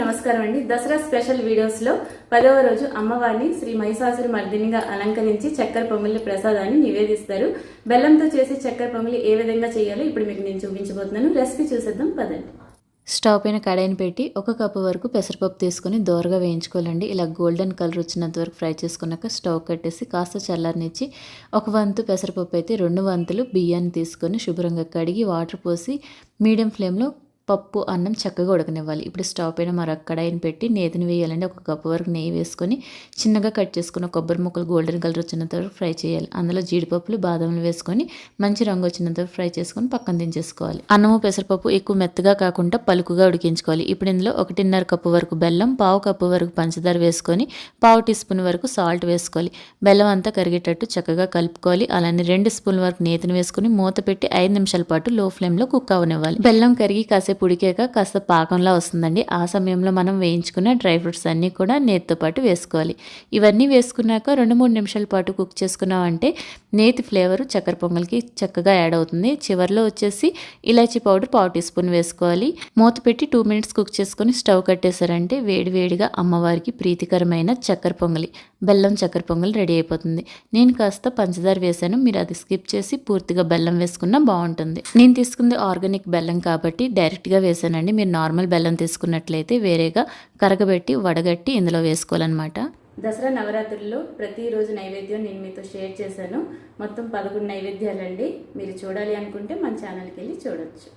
నమస్కారం అండి. దసరా స్పెషల్ వీడియోస్లో పదవ రోజు అమ్మవారిని శ్రీ మహిషాసురి మర్దినిగా అలంకరించి చక్కెర పొంగలి ప్రసాదాన్ని నివేదిస్తారు. బెల్లంతో చేసే చక్కెర పొంగలి ఏ విధంగా చేయాలో ఇప్పుడు మీకు నేను చూపించబోతున్నాను. రెసిపీ చూసేద్దాం పదండి. స్టవ్ పైన కడాయిని పెట్టి ఒక కప్పు వరకు పెసరపప్పు తీసుకొని దోరగా వేయించుకోవాలండి. ఇలా గోల్డెన్ కలర్ వచ్చినంత వరకు ఫ్రై చేసుకున్నాక స్టవ్ కట్టేసి కాస్త చల్లారనిచ్చి ఒక వంతు పెసరపప్పు అయితే రెండు వంతులు బియ్యాన్ని తీసుకొని శుభ్రంగా కడిగి వాటర్ పోసి మీడియం ఫ్లేమ్లో పప్పు అన్నం చక్కగా ఉడకనివ్వాలి. ఇప్పుడు స్టవ్ పైన మరొక కడాయిని పెట్టి నేతిని వేయాలండి. ఒక కప్పు వరకు నెయ్యి వేసుకొని చిన్నగా కట్ చేసుకున్న కొబ్బరి ముక్కలు గోల్డెన్ కలర్ వచ్చినంత వరకు ఫ్రై చేయాలి. అందులో జీడిపప్పులు బాదంలు వేసుకొని మంచి రంగు వచ్చినంత వరకు ఫ్రై చేసుకొని పక్కన దించేసుకోవాలి. అన్నము పెసరపప్పు ఎక్కువ మెత్తగా కాకుండా పలుకుగా ఉడికించుకోవాలి. ఇప్పుడు ఇందులో ఒకటిన్నర కప్పు వరకు బెల్లం పావు కప్పు వరకు పంచదార వేసుకొని పావు టీ స్పూన్ వరకు సాల్ట్ వేసుకోవాలి. బెల్లం అంతా కరిగేటట్టు చక్కగా కలుపుకోవాలి. అలానే రెండు స్పూన్ల వరకు నేతిని వేసుకొని మూత పెట్టి ఐదు నిమిషాల పాటు లో ఫ్లేమ్లో కుక్ అవనివ్వాలి. బెల్లం కరిగి కాసేపు ఉడికాక కాస్త పాకంలా వస్తుందండి. ఆ సమయంలో మనం వేయించుకున్న డ్రై ఫ్రూట్స్ అన్నీ కూడా నేతితో పాటు వేసుకోవాలి. ఇవన్నీ వేసుకున్నాక రెండు మూడు నిమిషాల పాటు కుక్ చేసుకున్నామంటే నేతి ఫ్లేవర్ చక్కెర పొంగల్కి చక్కగా యాడ్ అవుతుంది. చివరిలో వచ్చేసి ఇలాచీ పౌడర్ పావు టీ స్పూన్ వేసుకోవాలి. మూత పెట్టి టూ మినిట్స్ కుక్ చేసుకొని స్టవ్ కట్టేశారంటే వేడి వేడిగా అమ్మవారికి ప్రీతికరమైన చక్కెర పొంగలి బెల్లం చక్కెర పొంగలి రెడీ అయిపోతుంది. నేను కాస్త పంచదార వేశాను. మీరు అది స్కిప్ చేసి పూర్తిగా బెల్లం వేసుకున్నా బాగుంటుంది. నేను తీసుకుంది ఆర్గానిక్ బెల్లం కాబట్టి డైరెక్ట్ డైరెక్ట్గా వేసానండి. మీరు నార్మల్ బెల్లం తీసుకున్నట్లయితే వేరేగా కరగబెట్టి వడగట్టి ఇందులో వేసుకోవాలన్నమాట. దసరా నవరాత్రుల్లో ప్రతిరోజు నైవేద్యం నేను మీతో షేర్ చేశాను. మొత్తం పదకొండు నైవేద్యాలండి. మీరు చూడాలి అనుకుంటే మన ఛానల్కి వెళ్ళి చూడొచ్చు.